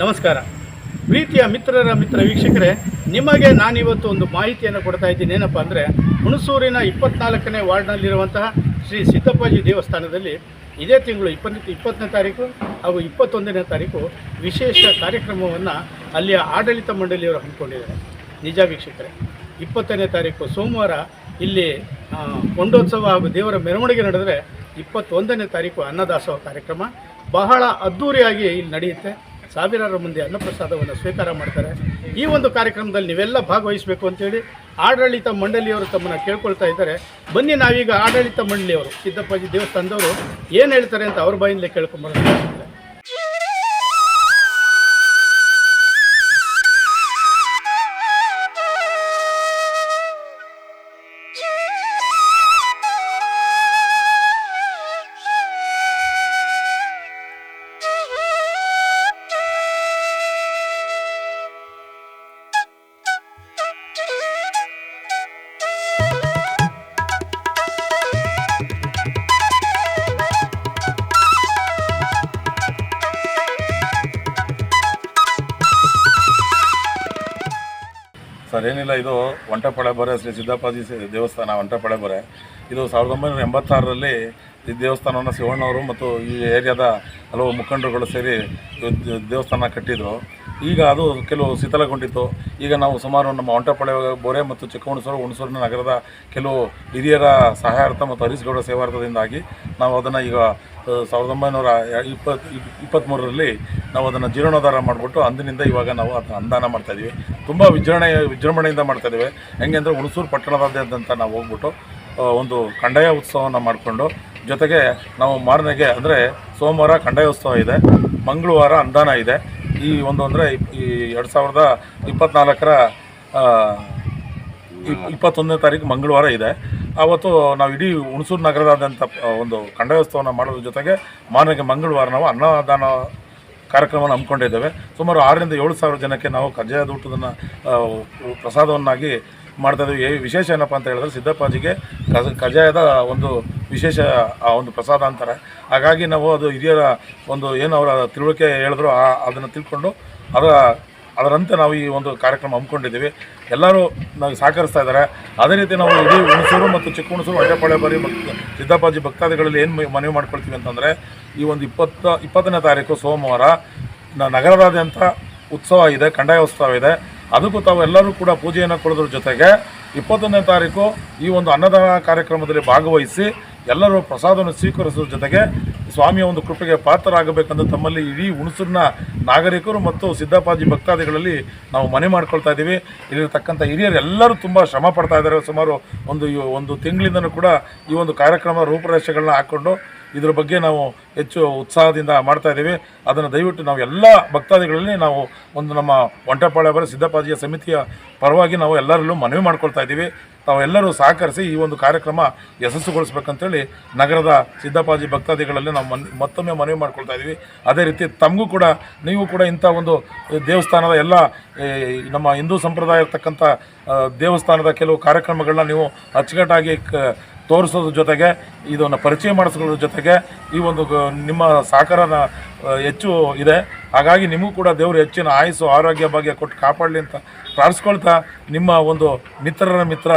ನಮಸ್ಕಾರ. ಪ್ರೀತಿಯ ಮಿತ್ರರ ಮಿತ್ರ ವೀಕ್ಷಕರೇ, ನಿಮಗೆ ನಾನಿವತ್ತು ಒಂದು ಮಾಹಿತಿಯನ್ನು ಕೊಡ್ತಾ ಇದ್ದೀನಿ. ಏನಪ್ಪ ಅಂದರೆ, ಹುಣಸೂರಿನ ಇಪ್ಪತ್ನಾಲ್ಕನೇ ವಾರ್ಡ್ನಲ್ಲಿರುವಂತಹ ಶ್ರೀ ಸಿದ್ದಪ್ಪಾಜಿ ದೇವಸ್ಥಾನದಲ್ಲಿ ಇದೇ ತಿಂಗಳು ಇಪ್ಪತ್ತು, ಇಪ್ಪತ್ತನೇ ತಾರೀಕು ಹಾಗೂ ಇಪ್ಪತ್ತೊಂದನೇ ತಾರೀಕು ವಿಶೇಷ ಕಾರ್ಯಕ್ರಮವನ್ನು ಅಲ್ಲಿಯ ಆಡಳಿತ ಮಂಡಳಿಯವರು ಹಮ್ಮಿಕೊಂಡಿದ್ದಾರೆ. ನಿಜ ವೀಕ್ಷಕರೇ, ಇಪ್ಪತ್ತನೇ ತಾರೀಕು ಸೋಮವಾರ ಇಲ್ಲಿ ಕೊಂಡೋತ್ಸವ ಹಾಗೂ ದೇವರ ಮೆರವಣಿಗೆ ನಡೆದರೆ ಇಪ್ಪತ್ತೊಂದನೇ ತಾರೀಕು ಅನ್ನದಾಸೋಹ ಕಾರ್ಯಕ್ರಮ. ಬಹಳ ಅದ್ಧೂರಿಯಾಗಿ ಇಲ್ಲಿ ನಡೆಯುತ್ತೆ. ಸಾವಿರಾರು ಮಂದಿ ಅನ್ನಪ್ರಸಾದವನ್ನು ಸ್ವೀಕಾರ ಮಾಡ್ತಾರೆ. ಈ ಒಂದು ಕಾರ್ಯಕ್ರಮದಲ್ಲಿ ನೀವೆಲ್ಲ ಭಾಗವಹಿಸಬೇಕು ಅಂತೇಳಿ ಆಡಳಿತ ಮಂಡಳಿಯವರು ತಮ್ಮನ್ನು ಕೇಳ್ಕೊಳ್ತಾ ಇದ್ದಾರೆ. ಬನ್ನಿ ನಾವೀಗ ಆಡಳಿತ ಮಂಡಳಿಯವರು, ಸಿದ್ದಪ್ಪಾಜಿ ದೇವಸ್ಥಾನದವರು ಏನು ಹೇಳ್ತಾರೆ ಅಂತ ಅವ್ರ ಬಾಯಿಂದಲೇ ಕೇಳ್ಕೊಂಬರೋಣ. ಸರ್, ಏನಿಲ್ಲ, ಇದು ಒಂಟಪಳೆ ಬರೆ ಶ್ರೀ ಸಿದ್ದಪ್ಪಾಜಿ ದೇವಸ್ಥಾನ, ಒಂಟಪಳೆ ಬರೆ. ಇದು ಸಾವಿರದ ಒಂಬೈನೂರ ಎಂಬತ್ತಾರರಲ್ಲಿ ಈ ದೇವಸ್ಥಾನವನ್ನು ಶಿವಣ್ಣವರು ಮತ್ತು ಈ ಏರಿಯಾದ ಹಲವು ಮುಖಂಡರುಗಳು ಸೇರಿ ದೇವಸ್ಥಾನ ಕಟ್ಟಿದರು. ಈಗ ಅದು ಕೆಲವು ಶಿಥಿಲಗೊಂಡಿತ್ತು. ಈಗ ನಾವು ಸುಮಾರು ನಮ್ಮ ಒಂಟಪಳೆ ಬೋರೆ ಮತ್ತು ಚಿಕ್ಕಹುಣಸೂರು ಹುಣಸೂರಿನ ನಗರದ ಕೆಲವು ಹಿರಿಯರ ಸಹಾಯಾರ್ಥ ಮತ್ತು ಹರೀಶ್ಗೌಡ ಸೇವಾರ್ಥದಿಂದಾಗಿ ನಾವು ಅದನ್ನು ಈಗ ಸಾವಿರದ ಒಂಬೈನೂರ ಇಪ್ಪತ್ತು ಇಪ್ಪತ್ತ್ಮೂರರಲ್ಲಿ ನಾವು ಅದನ್ನು ಜೀರ್ಣೋದ್ಧಾರ ಮಾಡಿಬಿಟ್ಟು ಅಂದಿನಿಂದ ಇವಾಗ ನಾವು ಅದನ್ನು ಅಂದಾನ ಮಾಡ್ತಾಯಿದ್ದೀವಿ ತುಂಬ ವಿಜೃಂಭಣೆ, ವಿಜೃಂಭಣೆಯಿಂದ ಮಾಡ್ತಾಯಿದ್ದೀವಿ ಹೆಂಗೆ ಅಂದರೆ ಹುಣಸೂರು ಪಟ್ಟಣದಾದ್ಯಂತ ನಾವು ಹೋಗ್ಬಿಟ್ಟು ಒಂದು ಕಂಡಾಯ ಉತ್ಸವವನ್ನು ಮಾಡಿಕೊಂಡು, ಜೊತೆಗೆ ನಾವು ಮಾರನೆಗೆ ಅಂದರೆ ಸೋಮವಾರ ಕಂಡಾಯ ಉತ್ಸವ ಇದೆ. ಮಂಗಳವಾರ ಅಂದಾನ ಇದೆ. ಈ ಒಂದು ಅಂದರೆ ಈ ಎರಡು ಸಾವಿರದ ಇಪ್ಪತ್ತ್ನಾಲ್ಕರ ಇಪ್- ಇಪ್ಪತ್ತೊಂದನೇ ತಾರೀಕು ಮಂಗಳವಾರ ಇದೆ. ಆವತ್ತು ನಾವು ಇಡೀ ಹುಣಸೂರು ನಗರದಾದ್ಯಂತ ಒಂದು ಕಂಡಯೋತ್ಸವನ ಮಾಡೋದ್ರ ಜೊತೆಗೆ ಮಾರನೆಗೆ ಮಂಗಳವಾರ ನಾವು ಅನ್ನದಾನ ಕಾರ್ಯಕ್ರಮವನ್ನು ಹಮ್ಮಿಕೊಂಡಿದ್ದೇವೆ. ಸುಮಾರು ಆರರಿಂದ ಏಳು ಸಾವಿರ ಜನಕ್ಕೆ ನಾವು ಕಜ್ಜಾಯದ ಊಟದನ್ನು ಪ್ರಸಾದವನ್ನಾಗಿ ಮಾಡ್ತಾ ಇದ್ದೀವಿ. ಏ- ವಿಶೇಷ ಏನಪ್ಪ ಅಂತ ಹೇಳಿದ್ರೆ ಸಿದ್ದಪ್ಪಾಜಿಗೆ ಕಜ, ಕಜ್ಜಾಯದ ಒಂದು ವಿಶೇಷ, ಆ, ಒಂದು ಪ್ರಸಾದ ಅಂತಾರೆ. ಹಾಗಾಗಿ ನಾವು ಅದು ಹಿರಿಯರ ಒಂದು ಏನು ಅವರ ತಿಳುವಳಿಕೆ ಹೇಳಿದ್ರು, ಆ, ಅದನ್ನು ತಿಳ್ಕೊಂಡು ಅದರ ಅದರಂತೆ ನಾವು ಈ ಒಂದು ಕಾರ್ಯಕ್ರಮ ಹಮ್ಮಿಕೊಂಡಿದ್ದೀವಿ. ಎಲ್ಲರೂ ನಾವು ಸಹಕರಿಸ್ತಾ ಇದ್ದಾರೆ. ಅದೇ ರೀತಿ ನಾವು ಇಡೀ ಹುಣಸೂರು ಮತ್ತು ಚಿಕ್ಕ ಹುಣಸೂರು ಹೊಟ್ಟೆಪಾಳೆ ಬರಿ ಭಕ್ತ ಸಿದ್ದಪ್ಪಾಜಿ ಭಕ್ತಾದಿಗಳಲ್ಲಿ ಏನು ಮನವಿ ಮಾಡ್ಕೊಳ್ತೀವಿ ಅಂತಂದರೆ, ಈ ಒಂದು ಇಪ್ಪತ್ತ, ಇಪ್ಪತ್ತನೇ ತಾರೀಕು ಸೋಮವಾರ ನಗರದಾದ್ಯಂತ ಉತ್ಸವ ಇದೆ ಕಂದಾಯ ಉತ್ಸವ ಇದೆ. ಅದಕ್ಕೂ ತಾವು ಎಲ್ಲರೂ ಕೂಡ ಪೂಜೆಯನ್ನು ಕೊಡೋದ್ರ ಜೊತೆಗೆ ಇಪ್ಪತ್ತೊಂದನೇ ತಾರೀಕು ಈ ಒಂದು ಅನ್ನದಾನ ಕಾರ್ಯಕ್ರಮದಲ್ಲಿ ಭಾಗವಹಿಸಿ ಎಲ್ಲರೂ ಪ್ರಸಾದವನ್ನು ಸ್ವೀಕರಿಸೋದ್ರ ಜೊತೆಗೆ ಸ್ವಾಮಿಯ ಒಂದು ಕೃಪೆಗೆ ಪಾತ್ರರಾಗಬೇಕೆಂದು ತಮ್ಮಲ್ಲಿ ಇಡೀ ಹುಣಸೂರಿನ ನಾಗರಿಕರು ಮತ್ತು ಸಿದ್ದಪ್ಪಾಜಿ ಭಕ್ತಾದಿಗಳಲ್ಲಿ ನಾವು ಮನೆ ಮಾಡ್ಕೊಳ್ತಾ ಇದ್ದೀವಿ. ಇಲ್ಲಿರ್ತಕ್ಕಂಥ ಹಿರಿಯರು ಎಲ್ಲರೂ ತುಂಬ ಶ್ರಮ ಪಡ್ತಾ ಇದ್ದಾರೆ. ಸುಮಾರು ಒಂದು ಒಂದು ತಿಂಗಳಿಂದನೂ ಕೂಡ ಈ ಒಂದು ಕಾರ್ಯಕ್ರಮ ರೂಪುರೇಷೆಗಳನ್ನ ಹಾಕ್ಕೊಂಡು ಇದ್ರ ಬಗ್ಗೆ ನಾವು ಹೆಚ್ಚು ಉತ್ಸಾಹದಿಂದ ಮಾಡ್ತಾ ಇದ್ದೀವಿ. ಅದನ್ನು ದಯವಿಟ್ಟು ನಾವು ಎಲ್ಲ ಭಕ್ತಾದಿಗಳಲ್ಲಿ ನಾವು ಒಂದು ನಮ್ಮ ಒಂಟೆಪಾಳ್ಯ ಅವರ ಸಿದ್ದಪ್ಪಾಜಿಯ ಸಮಿತಿಯ ಪರವಾಗಿ ನಾವು ಎಲ್ಲರಲ್ಲೂ ಮನವಿ ಮಾಡ್ಕೊಳ್ತಾ ಇದ್ದೀವಿ. ತಾವೆಲ್ಲರೂ ಸಹಕರಿಸಿ ಈ ಒಂದು ಕಾರ್ಯಕ್ರಮ ಯಶಸ್ಸುಗೊಳಿಸ್ಬೇಕಂತೇಳಿ ನಗರದ ಸಿದ್ದಪಾಜಿ ಭಕ್ತಾದಿಗಳಲ್ಲಿ ನಾವು ಮನ್, ಮತ್ತೊಮ್ಮೆ ಮನವಿ ಮಾಡ್ಕೊಳ್ತಾ ಇದ್ದೀವಿ. ಅದೇ ರೀತಿ ತಮಗೂ ಕೂಡ, ನೀವು ಕೂಡ ಇಂಥ ಒಂದು ದೇವಸ್ಥಾನದ ಎಲ್ಲ ನಮ್ಮ ಹಿಂದೂ ಸಂಪ್ರದಾಯ ಇರ್ತಕ್ಕಂಥ ದೇವಸ್ಥಾನದ ಕೆಲವು ಕಾರ್ಯಕ್ರಮಗಳನ್ನ ನೀವು ಅಚ್ಚುಕಟ್ಟಾಗಿ ತೋರಿಸೋದ್ರ ಜೊತೆಗೆ, ಇದನ್ನು ಪರಿಚಯ ಮಾಡಿಸ್ಕೊಳ್ಳೋದ್ರ ಜೊತೆಗೆ ಈ ಒಂದು ನಿಮ್ಮ ಸಹಕಾರನ ಹೆಚ್ಚು ಇದೆ. ಹಾಗಾಗಿ ನಿಮಗೂ ಕೂಡ ದೇವರು ಹೆಚ್ಚಿನ ಆಯಸ್ಸು, ಆರೋಗ್ಯ ಭಾಗ್ಯ ಕೊಟ್ಟು ಕಾಪಾಡಲಿ ಅಂತ ಪ್ರಾರ್ಥಿಸ್ಕೊಳ್ತಾ, ನಿಮ್ಮ ಒಂದು ಮಿತ್ರರ ಮಿತ್ರ,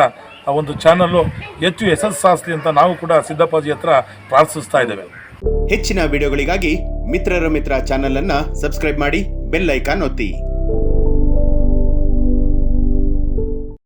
ಆ, ಒಂದು ಚಾನಲ್ಲು ಹೆಚ್ಚು ಯಶಸ್ಸು ಸಾಸ್ತಿ ಅಂತ ನಾವು ಕೂಡ ಸಿದ್ದಪ್ಪಾಜಿ ಹತ್ರ ಪ್ರಾರ್ಥಿಸ್ತಾ ಇದ್ದೇವೆ. ಹೆಚ್ಚಿನ ವಿಡಿಯೋಗಳಿಗಾಗಿ ಮಿತ್ರರ ಮಿತ್ರ ಚಾನಲನ್ನು ಸಬ್ಸ್ಕ್ರೈಬ್ ಮಾಡಿ, ಬೆಲ್ ಐಕಾನ್ ಒತ್ತಿ.